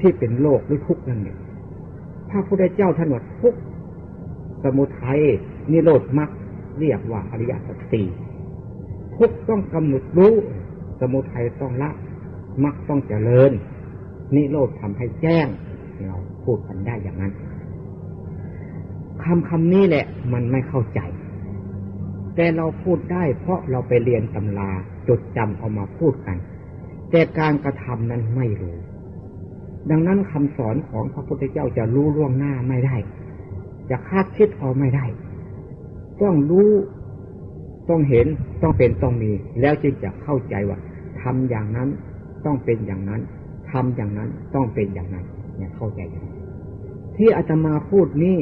ที่เป็นโลกหรือทุกข์นั่นเองพระพุทธเจ้าท่านว่าทุกข์สมุทัยนิโรธมรรคเรียกว่าอริยสัจสี่ทุกข์ต้องกำหนดรู้ สมุทัยต้องละมรรคต้องเจริญ นิโรธทำให้แจ้ง เราพูดกันได้อย่างนั้นคำคำนี้แหละ มันไม่เข้าใจ แต่เราพูดได้เพราะเราไปเรียนตำราจดจำเอามาพูดกัน แต่การกระทำนั้นไม่รู้ ดังนั้นคำสอนของพระพุทธเจ้าจะรู้ล่วงหน้าไม่ได้ จะคาดคิดเอาไม่ได้ ต้องรู้ ต้องเห็น ต้องเป็น ต้องมี แล้วจึงจะเข้าใจว่าทำอย่างนั้นต้องเป็นอย่างนั้นทำอย่างนั้นต้องเป็นอย่างนั้น เนี่ยเข้าใจอย่างนั้นที่อาตมาพูดนี่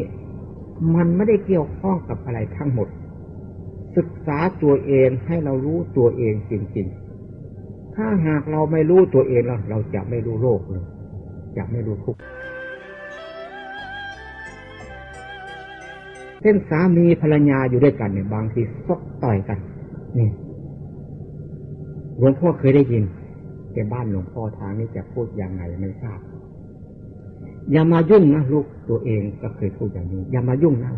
มันไม่ได้เกี่ยวข้องกับอะไรทั้งหมด ศึกษาตัวเองให้เรารู้ตัวเองจริงๆ ถ้าหากเราไม่รู้ตัวเองแล้วเราจะไม่รู้โลกเลย จะไม่รู้ทุกข์เส้นสามีภรรยาอยู่ด้วยกันเนี่ยบางทีซกต่อยกัน นี่หลวงพ่อเคยได้ยิน แต่บ้านหลวงพ่อทางนี้จะพูดยังไงไม่ทราบ อย่ามายุ่งนะลูกตัวเองก็เคยพูดอย่างนี้ อย่ามายุ่งนะ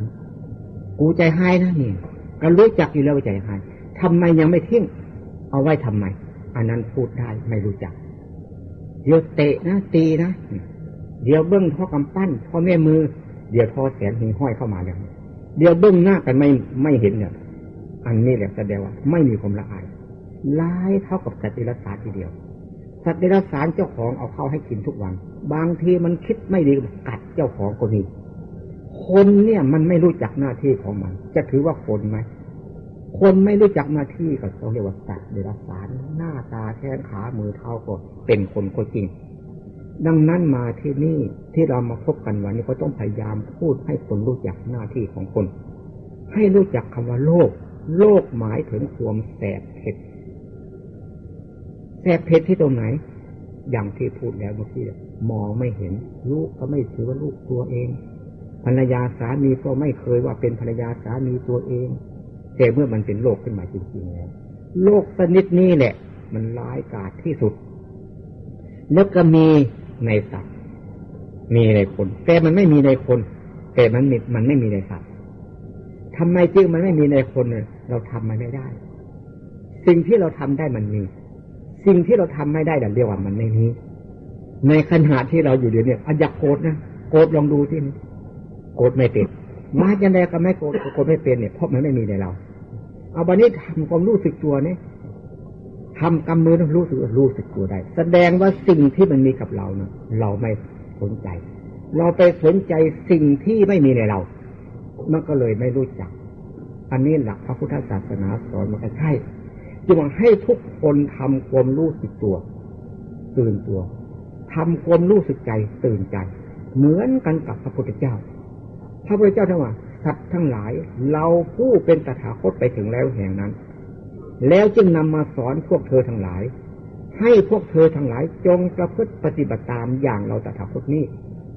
กูใจหายนะนี่ก็รู้จักอยู่แล้วใจหายทำไมยังไม่ทิ้งเอาไว้ทำไม อันนั้นพูดได้ไม่รู้จัก เดี๋ยวเตะนะตีนะเดี๋ยวเบิ้งพ่อกำปั้นพ่อแม่มือ เดี๋ยวทอแสนหิงห้อยเข้ามาเลยเดี๋ยวเบิ้งหน้ากันไม่ไม่เห็นเนี่ยอันนี้แหละแสดงว่าไม่มีความละอายร้ายเท่ากับสัตว์ดิลสาทีเดียว สัตว์เดรัจฉานเจ้าของเอาเข้าให้กินทุกวัน บางทีมันคิดไม่ดีกัดเจ้าของก็มีคนเนี่ยมันไม่รู้จักหน้าที่ของมัน จะถือว่าคนไหมคนไม่รู้จักหน้าที่ก็ต้องเรียกว่าสัตว์เดรัจฉาน หน้าตาแขนขามือเท้าก็เป็นคนก็จริง ดังนั้นมาที่นี่ที่เรามาพบกันวันนี้ก็ต้องพยายามพูดให้คนรู้จักหน้าที่ของคน ให้รู้จักคำว่าโลก โลกหมายถึงความแสบเผ็ดแสบเพชรที่ตรงไหน อย่างที่พูดแล้วเมื่อกี้มองไม่เห็น ลูกก็ไม่ถือว่าลูกตัวเอง ภรรยาสามีก็ไม่เคยว่าเป็นภรรยาสามีตัวเอง แต่เมื่อมันเป็นโลกขึ้นมาจริงๆแล้วโลกชนิดนี้แหละ มันร้ายกาจที่สุด แล้วก็มีในสัตว์มีในคน แต่มันไม่มีในคน แต่มันมีมันไม่มีในสัตว์ทำไมจึงมันไม่มีในคนเนี่ยเราทำมันไม่ได้ สิ่งที่เราทำได้มันมี สิ่งที่เราทำไม่ได้ดังเรียกว่ามันไม่มีในขณะที่เราอยู่เดี๋ยวนี้อยากโกรธนะโกรธลองดูที่โกรธไม่เป็นมาจันใดก็ไม่โกรธโกรธไม่เป็นเนี่ยเพราะมันไม่มีในเรา เอาบันนี้ทำความรู้สึกตัวเนี่ย ทำกำมือต้องรู้สึกรู้สึกตัวได้ แสดงว่าสิ่งที่มันมีกับเราเนะเราไม่สนใจ เราไปสนใจสิ่งที่ไม่มีในเรา มันก็เลยไม่รู้จัก อันนี้หลักพระพุทธศาสนาสอนมันก็ใช่จึงให้ทุกคนทำความรู้สึกตัว ตื่นตัวทำความรู้สึกใจตื่นใจ เหมือนกันกับพระพุทธเจ้า พระพุทธเจ้าทั้งว่าสัตว์ทั้งหลาย เราผู้เป็นตถาคตไปถึงแล้วแห่งนั้น แล้วจึงนำมาสอนพวกเธอทั้งหลาย ให้พวกเธอทั้งหลายจงประพฤติปฏิบัติตามอย่างเราตถาคตนี้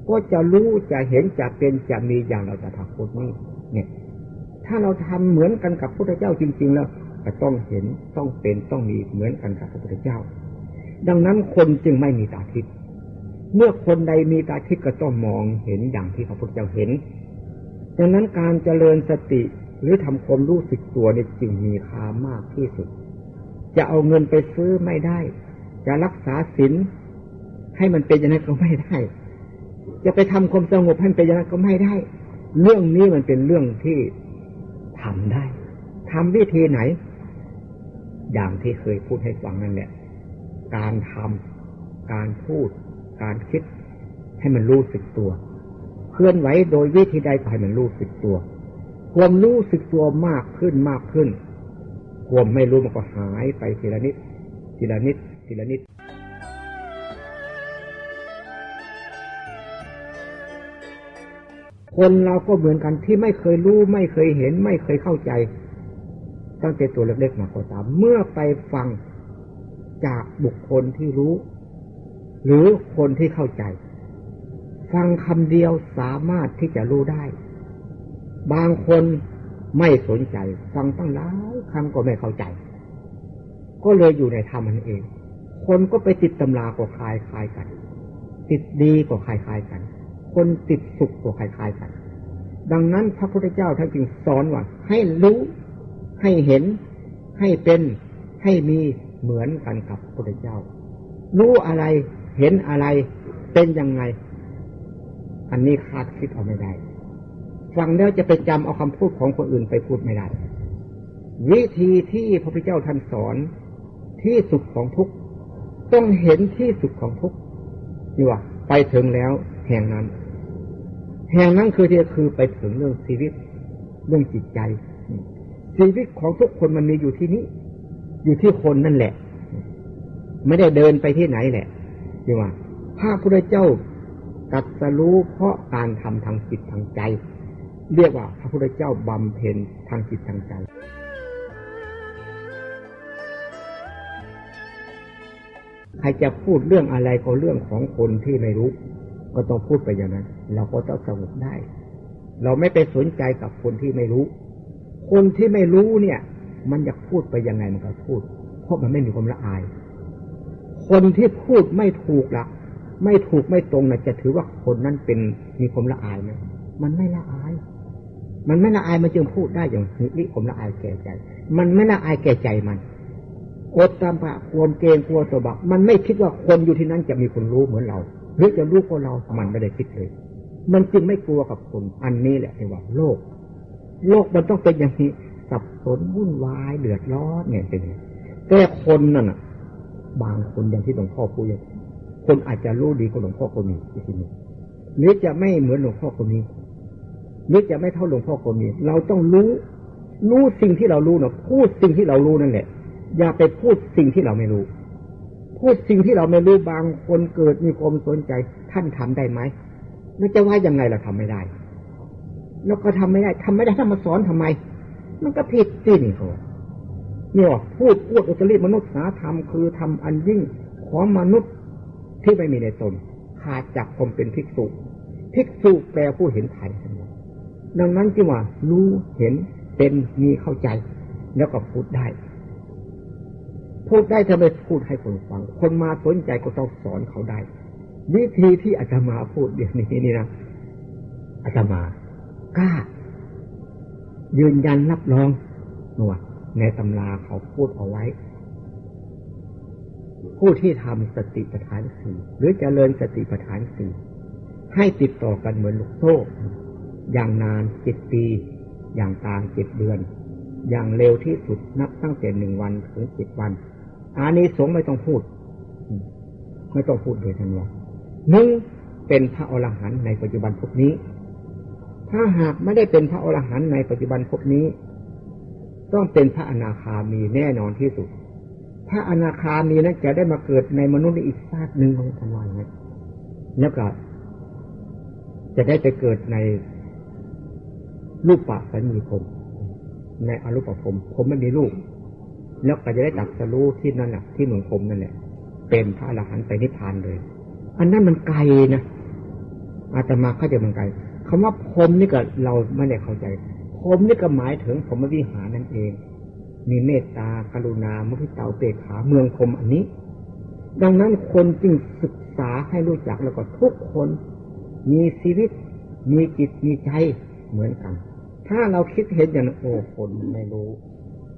ก็จะรู้จะเห็นจะเป็นจะมีอย่างเราตถาคตนี้ เนี่ย ถ้าเราทำเหมือนกันกับพระพุทธเจ้าจริง ๆ แล้วก็ต้องเห็นต้องเป็นต้องมีเหมือนกันกับพระพุทธเจ้า ดังนั้นคนจึงไม่มีตาทิพย์เมื่อคนใดมีตาทิพย์ก็ต้องมองเห็นอย่างที่พระพุทธเจ้าเห็นดังนั้นการเจริญสติ หรือทำความรู้สึกตัวในจึงมีค่ามากที่สุด จะเอาเงินไปซื้อไม่ได้ จะรักษาศีลให้มันเป็นอย่างนั้นก็ไม่ได้ จะไปทำความสงบให้มันเป็นอย่างนั้นก็ไม่ได้ เรื่องนี้มันเป็นเรื่องที่ทำได้ทำวิธีไหน อย่างที่เคยพูดให้ฟังนั่นแหละ การทำการพูด การคิดให้มันรู้สึกตัว เคลื่อนไหวโดยวิธีใดก็ให้มันรู้สึกตัว ความรู้สึกตัวมากขึ้นมากขึ้น ความไม่รู้มันก็หายไปทีละนิด ทีละนิด ทีละนิดคนเราก็เหมือนกันที่ไม่เคยรู้ไม่เคยเห็น ไม่เคยเข้าใจ ตั้งแต่ตัวเล็กๆมาก็ตาม เมื่อไปฟังจากบุคคลที่รู้ หรือคนที่เข้าใจ ฟังคำเดียวสามารถที่จะรู้ได้ บางคนไม่สนใจ ฟังตั้งหลายคำก็ไม่เข้าใจ ก็เลยอยู่ในธรรมมันเอง คนก็ไปติดตำราก็คลายคลายกัน ติดดีก็คล้ายกัน คนติดสุขก็คล้ายกัน ดังนั้นพระพุทธเจ้าท่านจึงสอนว่า ให้รู้ ให้เห็น ให้เป็น ให้มีเหมือนกันกับพระพุทธเจ้า รู้อะไรเห็นอะไรเป็นยังไง อันนี้คาดคิดเอาไม่ได้ ฟังแล้วจะไปจำเอาคำพูดของคนอื่นไปพูดไม่ได้ วิธีที่พระพุทธเจ้าท่านสอนที่สุดของทุกต้องเห็นที่สุดของทุกนี่ว่า ไปถึงแล้ว แห่งนั้น แห่งนั้นคือที่คือไปถึงเรื่องชีวิตเรื่องจิตใจ ชีวิตของทุกคนมันมีอยู่ที่นี้ อยู่ที่คนนั่นแหละ ไม่ได้เดินไปที่ไหนแหละนี่ว่าพระพุทธเจ้าตัดสรู้เพราะการทำทางจิตทางใจ เรียกว่าพระพุทธเจ้าบำเพ็ญทางจิตทางใจใครจะพูดเรื่องอะไรก็เรื่องของคนที่ไม่รู้ ก็ต้องพูดไปอย่างนั้น เราก็ต้องสงบได้ เราไม่ไปสนใจกับคนที่ไม่รู้ คนที่ไม่รู้เนี่ย มันอยากพูดไปยังไงมันก็พูด เพราะมันไม่มีความละอาย คนที่พูดไม่ถูกละไม่ถูกไม่ตรงนะจะถือว่าคนนั้นเป็นมีความละอายไหมมันไม่ละอาย มันไม่ละอายมันจึงพูดได้อย่างนี้ผมละอายแก่ใจ มันไม่ละอายแก่ใจมันอดตามปะความเกรงกลัวตัวบะมันไม่คิดว่าคนอยู่ที่นั้นจะมีคนรู้เหมือนเรา หรือจะรู้พวกเรา มันไม่ได้คิดเลย มันจึงไม่กลัวกับคนอันนี้แหละที่ว่าโลก โลกมันต้องเป็นอย่างนี้สับสนวุ่นวายเดือดร้อนเนี่ยเป็นแต่คนนั่นอะ บางคนอย่างที่หลวงพ่อพูดคนอาจจะรู้ดีกว่าหลวงพ่อก็มีที่นี่หรือจะไม่เหมือนหลวงพ่อก็มี หรือจะไม่เท่าหลวงพ่อก็มี เราต้องรู้ รู้สิ่งที่เรารู้เนาะพูดสิ่งที่เรารู้นั่นแหละอย่าไปพูดสิ่งที่เราไม่รู้ พูดสิ่งที่เราไม่รู้บางคนเกิดมีความสนใจ ท่านทำได้ไหมแล้วจะว่ายังไงเราทำไม่ได้ แล้วก็ทำไม่ได้ทำไม่ได้ถ้ามาสอนทำไม มันก็ผิดสินี่เขาเนี่ยพูดพูดอุตริมนุษย์สาธรรมคือทำอันยิ่งของมนุษย์ที่ไม่มีในตนขาดจากความเป็นภิกษุภิกษุแปลผู้เห็นไถ่ ดังนั้นจึงว่ารู้เห็นเป็นมีเข้าใจ แล้วก็พูดได้ พูดได้ทำไมพูดให้คนฟัง คนมาสนใจก็ต้องสอนเขาได้ วิธีที่อาตมาพูดเดี๋ยวนี้นี่นะอาตมากล้า ยืนยันรับรองว่าในตำราเขาพูดเอาไว้ ผู้ที่ทำสติปัฏฐานสี่หรือจเจริญสติปัฏฐานสี่ให้ติดต่อกันเหมือนลูกโซ่ อย่างนานเจ็ดปี อย่างกลางเจ็ดเดือน อย่างเร็วที่สุดนับตั้งแต่หนึ่งวันถึงเจ็ดวันอานี้สงไม่ต้องพูด ไม่ต้องพูดโดยทันว่าหนึ่งเป็นพระอรหันต์ในปัจจุบันพวกนี้ ถ้าหากไม่ได้เป็นพระอรหันต์ในปัจจุบันพวกนี้ ต้องเป็นพระอนาคามีแน่นอนที่สุด พระอนาคามีนั้นจะได้มาเกิดในมนุษย์อีกชาติหนึ่งของทันวันนะแล้วก็จะได้ไปเกิดใน รูปปะสัญญีผมในอรูปภพผมไม่มีรูป แล้วก็จะได้ตัดสรู้ที่นั่นแหละที่เมืองผมนั่นแหละเป็นพระอรหันต์ไปนิพพานเลย อันนั้นมันไกลนะอาตมาเข้าใจมันไกลคำว่าพรมนี่ก็เราไม่ได้เข้าใจพรมนี่ก็หมายถึงผมวิหารนั่นเอง มีเมตตากรุณามุทิตาเปกขาเมืองพรมอันนี้ ดังนั้นคนจึงศึกษาให้รู้จักแล้วก็ทุกคน มีชีวิต มีจิตมีใจเหมือนกัน ถ้าเราคิดเห็นอย่างโอ้คนไม่รู้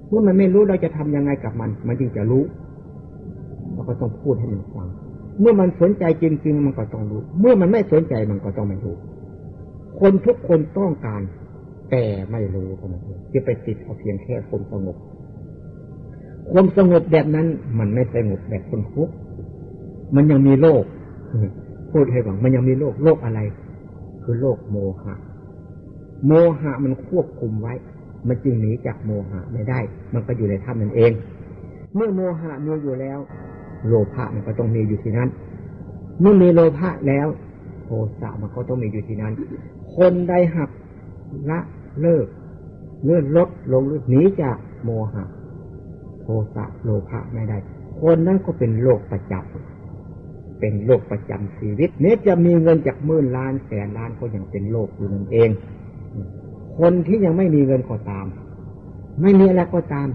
เมื่อมันไม่รู้เราจะทำยังไงกับมัน มันจึงจะรู้เราก็ต้องพูดให้มันฟัง เมื่อมันสนใจจริงๆมันก็ต้องรู้ เมื่อมันไม่สนใจมันก็ต้องไม่รู้ คนทุกคนต้องการ แต่ไม่รู้เท่านั้นจะไปติดเอาเพียงแค่ความสงบ ความสงบแบบนั้น มันไม่สงบแบบคนทุกมันยังมีโลกพูดให้ฟังมันยังมีโลกโลกอะไร คือโลกโมหะ โมหะมันควบคุมไว้ มันจึงหนีจากโมหะไม่ได้ มันก็อยู่ในถ้ำนั่นเอง เมื่อโมหะมีอยู่แล้ว โลภะมันก็ต้องมีอยู่ที่นั้น เมื่อมีโลภะแล้วโทสะมันก็ต้องมีอยู่ที่นั้น คนใดหักละเลิกเลื่อนลดลงหรือหนีจากโมหะ โทสะโลภะไม่ได้ คนนั้นก็เป็นโลกประจับเป็นโรคประจำชีวิตเนี้จะมีเงินจากหมื่นล้านแสนล้านก็ยังเป็นโรคอยู่นั่นเอง คนที่ยังไม่มีเงินก็ตาม ไม่มีอะไรก็ตาม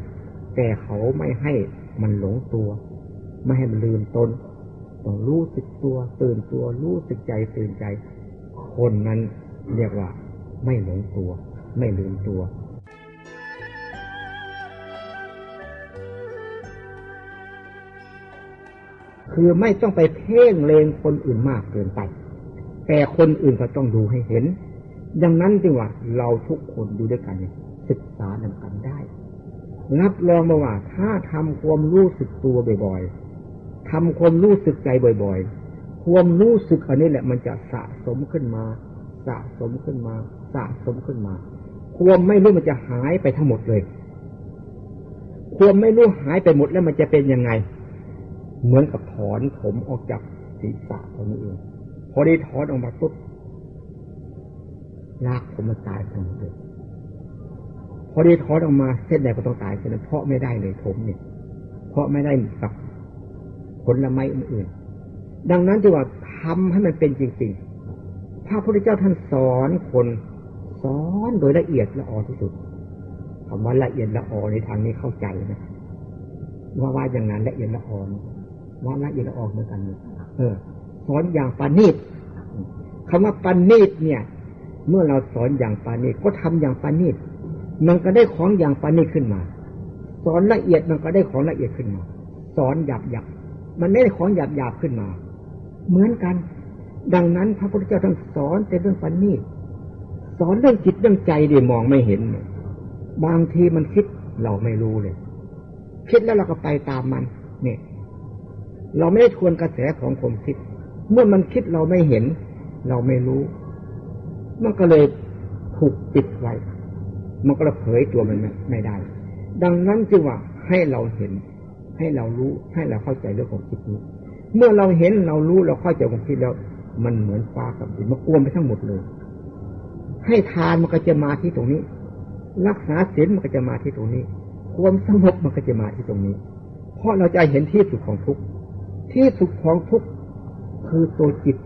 แต่เขาไม่ให้มันหลงตัว ไม่ให้มันลืมตนต้องรู้สึกตัว ตื่นตัวรู้สึกใจตื่นใจ คนนั้นเรียกว่า ไม่หลงตัว ไม่ลืมตัวคือไม่ต้องไปเพ่งเลงคนอื่นมากเกินไป แต่คนอื่นก็ต้องดูให้เห็น ดังนั้นจึงว่าเราทุกคนอยู่ด้วยกันศึกษานำกันได้รับรองมาว่า ถ้าทำความรู้สึกตัวบ่อยๆทำความรู้สึกใจบ่อย ๆ ความรู้สึกอันนี้แหละมันจะสะสมขึ้นมา สะสมขึ้นมา สะสมขึ้นมา ความไม่รู้มันจะหายไปทั้งหมดเลย ความไม่รู้หายไปหมดแล้วมันจะเป็นยังไง เหมือนกับถอนผมออกจากศีรษะตรงนี้เองพอได้ถอนออกมาปุ๊บ รากผมมันตายทั้งหมดเลยพอได้ถอนออกมาเส้นใดก็ต้องตายเส้นนั้นเพราะไม่ได้เลยผมเนี่ย เพราะไม่ได้กับผลไม้อื่นๆดังนั้นจึงว่าทำให้มันเป็นจริง ๆ พระพุทธเจ้าท่านสอนคนสอนโดยละเอียดละออที่สุดคำว่าละเอียดละออในทางนี้เข้าใจนะว่าว่าอย่างนั้นละเอียดละออนว่าละเอียดละออเหมือนกันเออสอนอย่างปานีตคำว่าปานีตเนี่ย เมื่อเราสอนอย่างปานีก็ทำอย่างปานีมันก็ได้ของอย่างปานีขึ้นมา สอนละเอียดมันก็ได้ของละเอียดขึ้นมา สอนหยาบหยาบมันไม่ได้ของหยาบหยาบขึ้นมา เหมือนกัน ดังนั้นพระพุทธเจ้าท่านสอนแต่เรื่องปานีสอนเรื่องจิตเรื่องใจดิมองไม่เห็น บางทีมันคิดเราไม่รู้เลย คิดแล้วเราก็ไปตามมันเนี่ยเราไม่ได้ทวนกระแสของความคิด เมื่อมันคิดเราไม่เห็น เราไม่รู้ มันก็เลยถูกปิดไว้ มันก็เลยเผยตัวมันไม่ไมได้ ดังนั้นจึงว่าให้เราเห็น ให้เรารู้ให้เราเข้าใจเรื่องของคิดนี้ เมื่อเราเห็นเรารู้เราเข้าใจความคิดแล้ว มันเหมือนฟ้ากับดินมันกลวมไปทั้งหมดเลย ให้ทานมันก็จะมาที่ตรงนี้ รักษาศีลมันก็จะมาที่ตรงนี้ ความสงบมันก็จะมาที่ตรงนี้ เพราะเราจะเห็นที่สุดของทุกที่สุดของทุกคือตัวจิต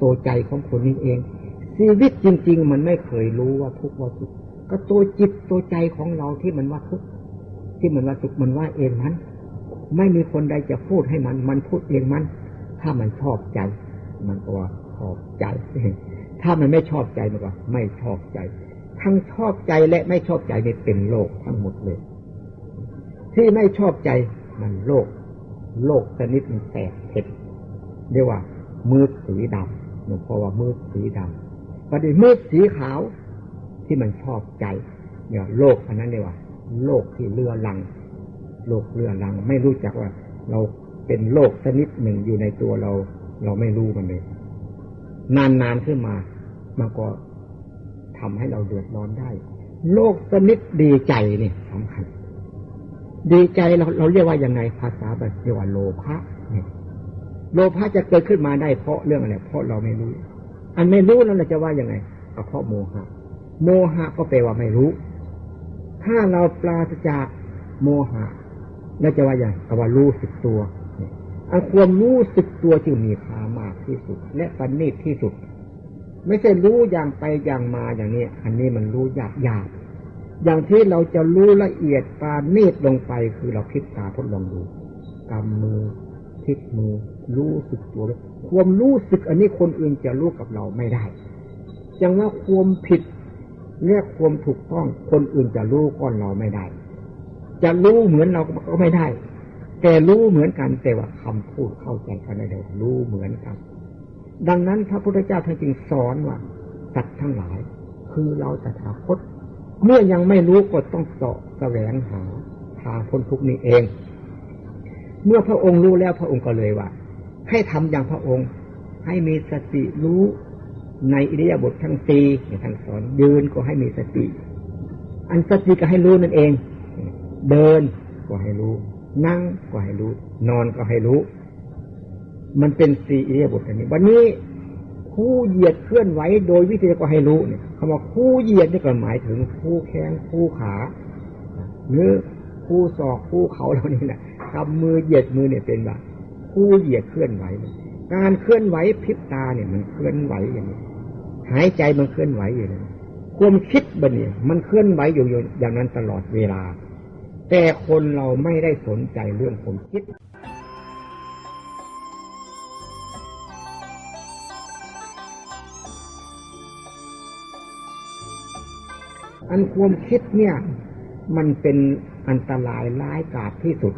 ตัวใจของคนนี้เอง ชีวิตจริง ๆ มันไม่เคยรู้ว่าทุกข์ว่าสุขก็ตัวจิตตัวใจของเราที่มันว่าทุกข์ที่มันว่าสุขมันว่าเองมัน ไม่มีคนใดจะพูดให้มัน มันพูดเองมัน ถ้ามันชอบใจ มันก็ว่าชอบใจ ถ้ามันไม่ชอบใจมันก็ไม่ชอบใจ ทั้งชอบใจและไม่ชอบใจเนี่ยเป็นโลกทั้งหมดเลย ที่ไม่ชอบใจมันโลก โลกชนิดมันแตกเผ็ดเรียกว่ามืดสีดำหลวงพ่อว่ามืดสีดำ ประเดี๋ยวมืดสีขาวที่มันชอบใจเนี่ยโลกอันนั้นเรียว่าโลกที่เลือลัง โลกเลือลัง ไม่รู้จักว่า เราเป็นโลกชนิดหนึ่งอยู่ในตัวเรา เราไม่รู้มันเลย นานๆขึ้นมามันก็ทำให้เราเดือดร้อนได้ โลกชนิดดีใจนี่สำคัญ ดีใจเราเราเรียกว่ายังไงภาษาแบบเรียกว่าโลภะเนี่ยโลภะจะเกิดขึ้นมาได้เพราะเรื่องอะไรเพราะเราไม่รู้ อันไม่รู้นั้นเราจะว่ายังไงก็เพราะโมหะ โมหะก็แปลว่าไม่รู้ ถ้าเราปราศจากโมหะเราจะว่าอย่างก็ว่ารู้สึกตัวอันความรู้สึกตัวจึงมีค่ามากที่สุด และประณีตที่สุด ไม่ใช่รู้อย่างไปอย่างมาอย่างนี้ อันนี้มันรู้ยากยากอย่างที่เราจะรู้ละเอียดปานีตลงไปคือเราพลิกตาทดลองดูกำมือพลิกมือรู้สึกตัวเลย ความรู้สึกอันนี้คนอื่นจะรู้กับเราไม่ได้จังว่าความผิดเรียกความถูกต้องคนอื่นจะรู้ก้อนเราไม่ได้ จะรู้เหมือนเราก็ไม่ได้ แต่รู้เหมือนกันแต่ว่าคำพูดเข้าใจกันได้เดรู้เหมือนกัน ดังนั้นพระพุทธเจ้าท่านจึงสอนว่าสัตว์ทั้งหลาย คือเราตถาคต เมื่อยังไม่รู้ก็ต้องเสาะแสวงหาทางพ้นทุกนี้เอง เมื่อพระองค์รู้แล้วพระองค์ก็เลยว่า ให้ทำอย่างพระองค์ ให้มีสติรู้ในอิริยาบถทั้งสี่ท่านสอนยืนก็ให้มีสติ อันสติก็ให้รู้นั่นเอง เดินก็ให้รู้ นั่งก็ให้รู้ นอนก็ให้รู้ มันเป็นสี่อิริยาบถอันนี้ วันนี้คู่เหยียดเคลื่อนไหวโดยวิธีก็ให้รู้เนี่ยคำว่าคู่เหยียดนี่ก็หมายถึงคู่แขนคู่ขาหรือคู่ศอกคู่เขาเหล่านี้แหละกำมือเหยียดมือเนี่ยเป็นแบบ ผู้เหยียดเคลื่อนไหว การเคลื่อนไหวพิบตาเนี่ย มันเคลื่อนไหวอย่างนี้ หายใจมันเคลื่อนไหวอย่างนี้ความคิดบันเนี่ย มันเคลื่อนไหวอยู่อย่างนั้นตลอดเวลา แต่คนเราไม่ได้สนใจเรื่องความคิดอันความคิดเนี่ย มันเป็นอันตรายร้ายกาจที่สุด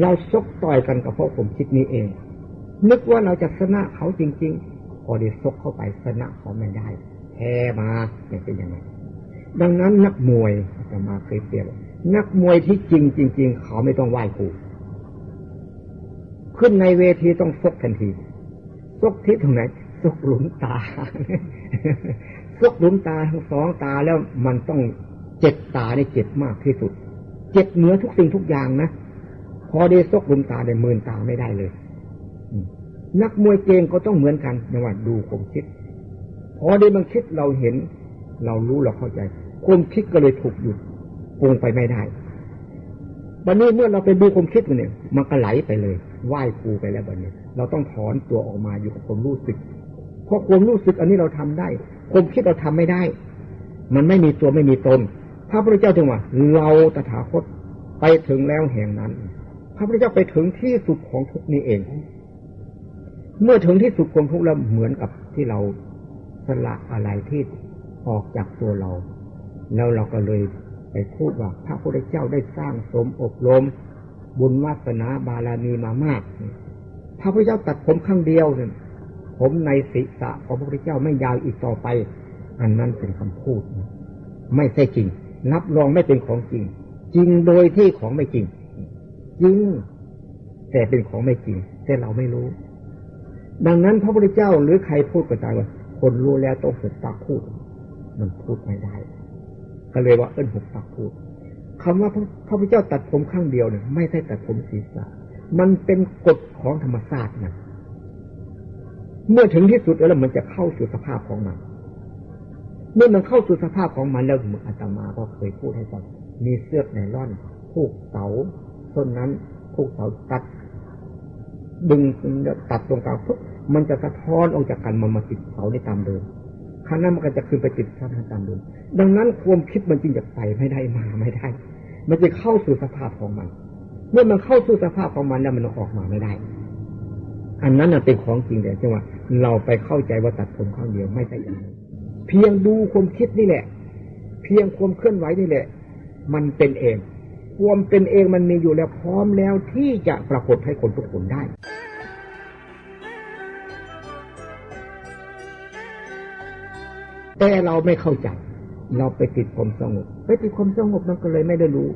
เราซกต่อยกันกับเพราะผมคิดนี้เอง นึกว่าเราจะชนะเขาจริง ๆ พอได้ซกเข้าไปชนะเขาไม่ได้แพ้มาเนี่ยเป็นยังไงดังนั้นนักมวยจะมาเคยเปรียบนักมวยที่จริงจริง ๆ เขาไม่ต้องไหว้ครูขึ้นในเวทีต้องซกทันทีซกที่ตรงไหนซกหลุมตาซกหลุมตาทั้งสองตาแล้วมันต้องเจ็บตาได้เจ็บมากที่สุด เจ็บเหนือทุกสิ่งทุกอย่างนะ พอได้ซกลุมตาได้มืนตาไม่ได้เลย นักมวยเก่งก็ต้องเหมือนกันนะว่าดูผมคิด พอได้มันคิดเราเห็น เรารู้เราเข้าใจความคิดก็เลยถูกหยุดปรุงไปไม่ได้วันนี้เมื่อเราไปดูความคิดมันเนี่ย มันก็ไหลไปเลยไหว้ครูไปแล้ววันนี้ เราต้องถอนตัวออกมาอยู่กับความรู้สึก เพราะความรู้สึกอันนี้เราทำได้ ความคิดเราทำไม่ได้ มันไม่มีตัวไม่มีตนพระพุทธเจ้าถึงว่า เราตถาคตไปถึงแล้วแห่งนั้น พระพุทธเจ้าไปถึงที่สุดของทุกนี้เอง เมื่อถึงที่สุดของทุกแล้วเหมือนกับที่เราสละอะไรที่ออกจากตัวเรา แล้วเราก็เลยไปพูดว่าพระพุทธเจ้าได้สร้างสมอบรม บุญวาสนาบารมีมามาก พระพุทธเจ้าตัดผมข้างเดียวเนี่ยผมในศีรษะของพระพุทธเจ้าไม่ยาวอีกต่อไป อันนั้นเป็นคำพูด ไม่ใช่จริงรับรองไม่เป็นของจริง จริงโดยที่ของไม่จริง จริง แต่เป็นของไม่จริง แต่เราไม่รู้ ดังนั้นพระพุทธเจ้าหรือใครพูดก็ตามว่าคนรู้แล้วต้องฝึกปากพูด มันพูดไม่ได้ก็เลยว่าเอิ้นหุบปากพูดคำว่าพระพุทธเจ้าตัดผมข้างเดียวเนี่ยไม่ใช่ตัดผมศีรษะมันเป็นกฎของธรรมชาตินะเมื่อถึงที่สุดแล้วมันจะเข้าสู่สภาพของมัน เมื่อมันเข้าสู่สภาพของมันแล้วเหมือนอาตมาก็เคยพูดให้ฟังมีเสื้อไนล่อนผูกเสา ต้นนั้นผูกเสาตัด ดึงตัดตรงกลางมันจะสะท้อนออกจากกันมามาติดเสาได้ตามเดิมครั้งนั้นมันก็จะขึ้นไปติดสภาพตามเดิมดังนั้นความคิดมันจึงจะไปไม่ได้มาไม่ได้ มันจะเข้าสู่สภาพของมัน เมื่อมันเข้าสู่สภาพของมันแล้วมันออกมาไม่ได้ อันนั้นเป็นของจริงแต่จังว่าเราไปเข้าใจว่าตัดผมข้างเดียวไม่ใช่อย่างนั้นเพียงดูความคิดนี่แหละ เพียงความเคลื่อนไหวนี่แหละ มันเป็นเอง ความเป็นเองมันมีอยู่แล้วพร้อมแล้วที่จะปรากฏให้คนทุกคนได้แต่เราไม่เข้าใจ เราไปติดความสงบ ไปติดความสงบมันก็เลยไม่ได้รู้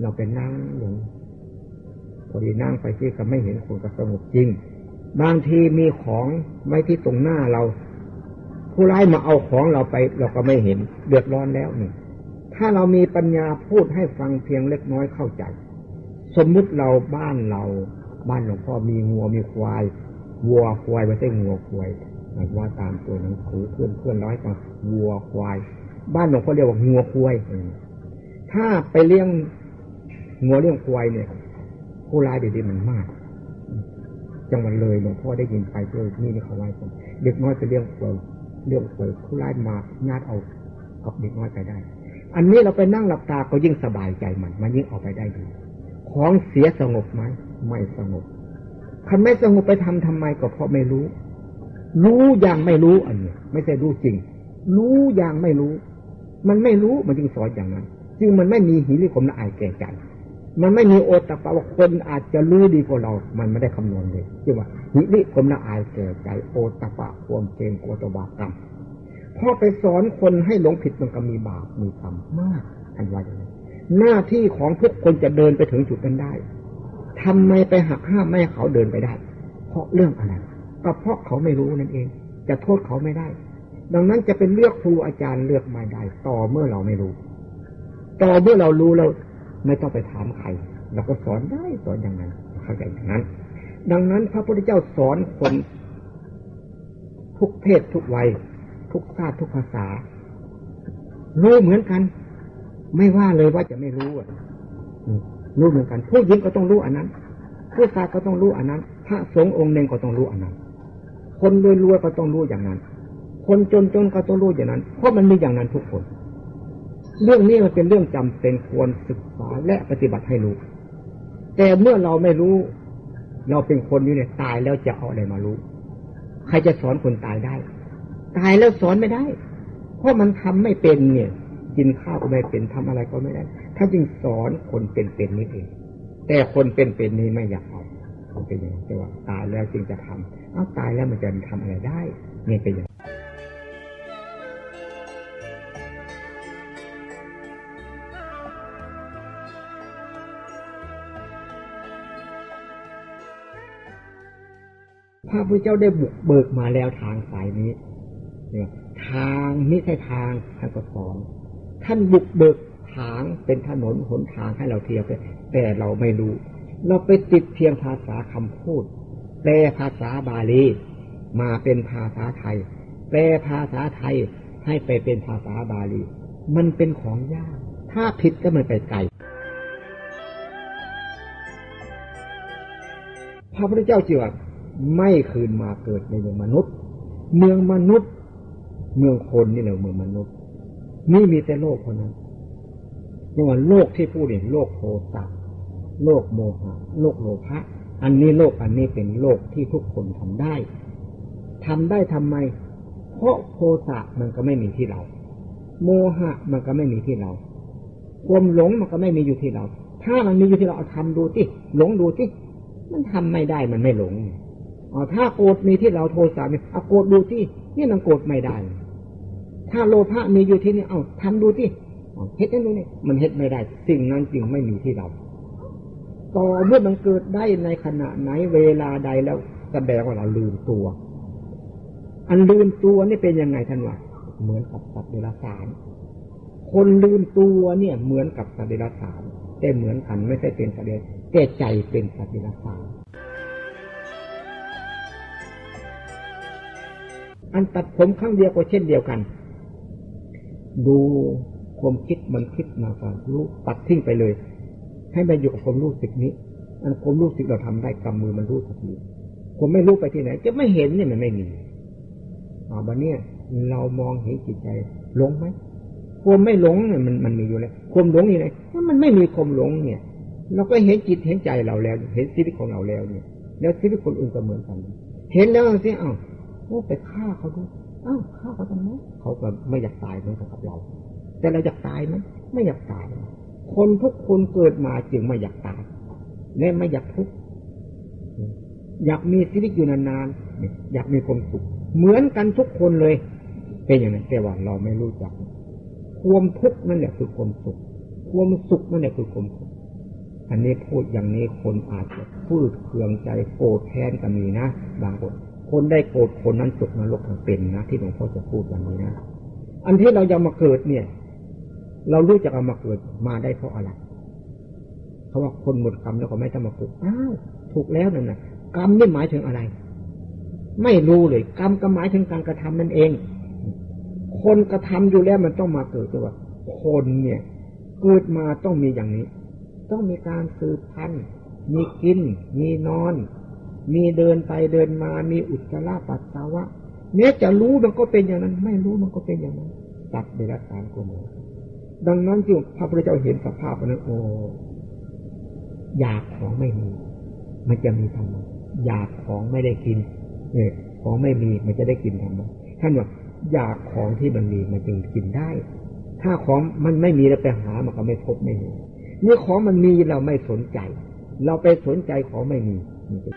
เราไปนั่งลงพอดีนั่งไปที่ก็ไม่เห็นคนก็สงบจริง บางทีมีของไม่ที่ตรงหน้าเรา ผู้ร้ายมาเอาของเราไป เราก็ไม่เห็น เดือดร้อนแล้วนี่ ถ้าเรามีปัญญาพูดให้ฟังเพียงเล็กน้อยเข้าใจ สมมุติเราบ้านเรา บ้านหลวงพ่อมีงัวมีควายวัวควายไม่ใช่งัวควายว่าตามตัวหนังสือเพื่อนเพื่อนร้อยฟังวัวควาย บ้านหลวงพ่อเรียกว่างัวควายถ้าไปเลี้ยงงัวเลี้ยงควายเนี่ยผู้ร้ายเดี๋ยวนี้มันมาก จังหวัดเลยหลวงพ่อได้ยินไปเลยนี่นี่เขาไว้ผมเด็กน้อยไปเลี้ยงควายเลี้ยงควายผู้ร้ายมาญาติเอากับเด็กน้อยไปได้ อันนี้เราไปนั่งหลับตาก็ยิ่งสบายใจมัน มันยิ่งออกไปได้ดี ของเสียสงบไหมไม่สงบคันไม่สงบไปทำทำไมก็เพราะไม่รู้ รู้อย่างไม่รู้อันนี้ไม่ใช่รู้จริง รู้อย่างไม่รู้ มันไม่รู้มันจึงสอนอย่างนั้น จึงมันไม่มีหิริคมละอายแก่ใจมันไม่มีโอตปะว่าคนอาจจะรู้ดีกว่าเรา มันไม่ได้คำนวณเลยจึงว่าหิริคมละอายแก่ใจ โอตปะความเกรงกลัวตบากรรม พอไปสอนคนให้หลงผิดมันก็มีบาปมีกรรมมากอันว่าอย่างนี้หน้าที่ของทุกคนจะเดินไปถึงจุดนั้นได้ทำไมไปหักห้ามไม่ให้เขาเดินไปได้ เพราะเรื่องอะไรก็เพราะเขาไม่รู้นั่นเอง จะโทษเขาไม่ได้ ดังนั้นจะเป็นเลือกครูอาจารย์เลือกไม่ได้ ต่อเมื่อเราไม่รู้ ต่อเมื่อเรารู้เราไม่ต้องไปถามใครเราก็สอนได้สอนอย่างนั้นเข้าใจอย่างนั้น ดังนั้นพระพุทธเจ้าสอนคนทุกเพศทุกวัย ทุกชาติทุกภาษา รู้เหมือนกัน ไม่ว่าเลยว่าจะไม่รู้อะรู้เหมือนกัน ผู้หญิงก็ต้องรู้อันนั้น ผู้ชายก็ต้องรู้อันนั้น พระสงฆ์องค์หนึ่งก็ต้องรู้อันนั้น คนรวยๆก็ต้องรู้อย่างนั้น คนจนๆก็ต้องรู้อย่างนั้น เพราะมันมีอย่างนั้นทุกคน เรื่องนี้มันเป็นเรื่องจำเป็นควรศึกษาและปฏิบัติให้รู้ แต่เมื่อเราไม่รู้ เราเป็นคนอยู่เนี่ยตายแล้วจะเอาอะไรมารู้ ใครจะสอนคนตายได้ ตายแล้วสอนไม่ได้ เพราะมันทำไม่เป็นเนี่ย กินข้าวก็ไม่เป็นทำอะไรก็ไม่ได้ท่าจึงสอนคนเป็นๆนี่เองแต่คนเป็นๆนี้ไม่อยากเอามันเป็นอย่างนี้แต่ว่าตายแล้วจึงจะทำเอาตายแล้วมันจะทำอะไรได้นี่เป็นอย่างพระพุทธเจ้าได้บุกเบิกมาแล้วทางสายนี้ ทางนี้ใช่ทางท่านก็สอนท่านบุกเบิกทางเป็นถนนหนทางให้เราเที่ยวไปแต่เราไม่รู้เราไปติดเพียงภาษาคำพูด แปลภาษาบาลี มาเป็นภาษาไทย แปลภาษาไทยให้ไปเป็นภาษาบาลี มันเป็นของยาก ถ้าผิดก็มันไปไกลพระพุทธเจ้าจีว่าไม่คืนมาเกิดในเมืองมนุษย์ เมืองมนุษย์ เมืองคนนี่แหละเมืองมนุษย์ นี่มีแต่โลกเท่านั้นนี่ว่าโลกที่พูดเนี่ยโลกโทสะโลกโมหะโลกโลภะอันนี้โลกอันนี้เป็นโลกที่ทุกคนทำได้ทำได้ทำไม เพราะโทสะมันก็ไม่มีที่เรา โมหะมันก็ไม่มีที่เราความหลงมันก็ไม่มีอยู่ที่เรา ถ้ามันมีอยู่ที่เราเอาทำดูที่หลงดูที่มันทำไม่ได้มันไม่หลงอ๋อถ้าโกรธมีที่เราโทสะมีเอาโกรธดูที่ นี่มันโกรธไม่ได้ ถ้าโลภะมีอยู่ที่นี่เอาทำดูที่เฮ็ดนั่นดูนี่มันเฮ็ดไม่ได้ สิ่งนั้นจึงไม่มีที่เราต่อเมื่อมันเกิดได้ในขณะไหนเวลาใดแล้วแสดงว่าเราลืมตัว อันลืมตัวนี่เป็นยังไงท่านว่าเหมือนกับสัตว์เดรัจฉาน คนลืมตัวเนี่ยเหมือนกับสัตว์เดรัจฉานแต่เหมือนกันไม่ใช่เป็นสัตว์เดรัจฉานแต่ใจเป็นสัตว์เดรัจฉาน อันตัดผมครั้งเดียวก็เช่นเดียวกัน ดูความคิดมันคิดมาก่อนรู้ตัดทิ้งไปเลย ให้มันอยู่กับความรู้สึกนี้ อันความรู้สึกเราทำได้กำมือมันรู้สึกนี้ผมไม่รู้ไปที่ไหน จะไม่เห็นเนี่ยมันไม่มีอ่าบันเนี่ยเรามองเห็นจิตใจหลงไหมความไม่หลงเนี่ยมันมันมีอยู่แล้วความหลงนี่ไงถ้ามันไม่มีความหลงเนี่ย เราก็เห็นจิตเห็นใจเราแล้ว เห็นชีวิตของเราแล้วเนี่ย แล้วชีวิตคนอื่นก็เหมือนกัน เห็นแล้วสิเอ้า อ้ไปฆ่าเขาดูอ้าวฆ่าเขาทำไมเขาก็ไม่อยากตายเหมือนกับเรา แต่เราอยากตายไหมไม่อยากตาย คนทุกคนเกิดมาจึงไม่อยากตายและไม่อยากทุกข์อยากมีชีวิตอยู่นานๆอยากมีความสุขเหมือนกันทุกคนเลย เป็นอย่างนั้นแต่ว่าเราไม่รู้จัก ความทุกข์นั่นแหละคือความสุข ความสุขนั่นแหละคือความทุกข์อันนี้พูดอย่างนี้คนอาจจะพูดเคืองใจโกรธแค้นก็มีนะบางคน คนได้โกรธคนนั้นตกนรกทั้งเป็นนะที่หลวงพ่อจะพูดวันนี้นะอันที่เรายังมาเกิดเนี่ย เรารู้จักเอามาเกิดมาได้เพราะอะไรเขาว่าคนหมดกรรมแล้วก็ไม่ต้องมาเกิดอ้าวถูกแล้วนั่นนะกรรมนี่หมายถึงอะไร ไม่รู้เลย กรรมก็หมายถึงการกระทำนั่นเอง คนกระทำอยู่แล้วมันต้องมาเกิดแต่ว่า คนเนี่ย เกิดมาต้องมีอย่างนี้ ต้องมีการสืบพันธุ์มีกิน มีนอน มีเดินไปเดินมามีอุจจาระปัสสาวะเนี่ยจะรู้มันก็เป็นอย่างนั้น ไม่รู้มันก็เป็นอย่างนั้นตัดเดรัจฉานก็เหมือนกันดังนั้นจึงพระพุทธเจ้าเห็นสภาพนั้นโอ้อยากของไม่มี มันจะมีทำไมอยากของไม่ได้กินเนี่ยของไม่มีมันจะได้กินทำไมท่านว่าอยากของที่มันมีมันจึงกินได้ ถ้าของมันไม่มีแล้วไปหามันก็ไม่พบไม่เห็นนี่ของมันมีเราไม่สนใจ เราไปสนใจของไม่มีมันจะ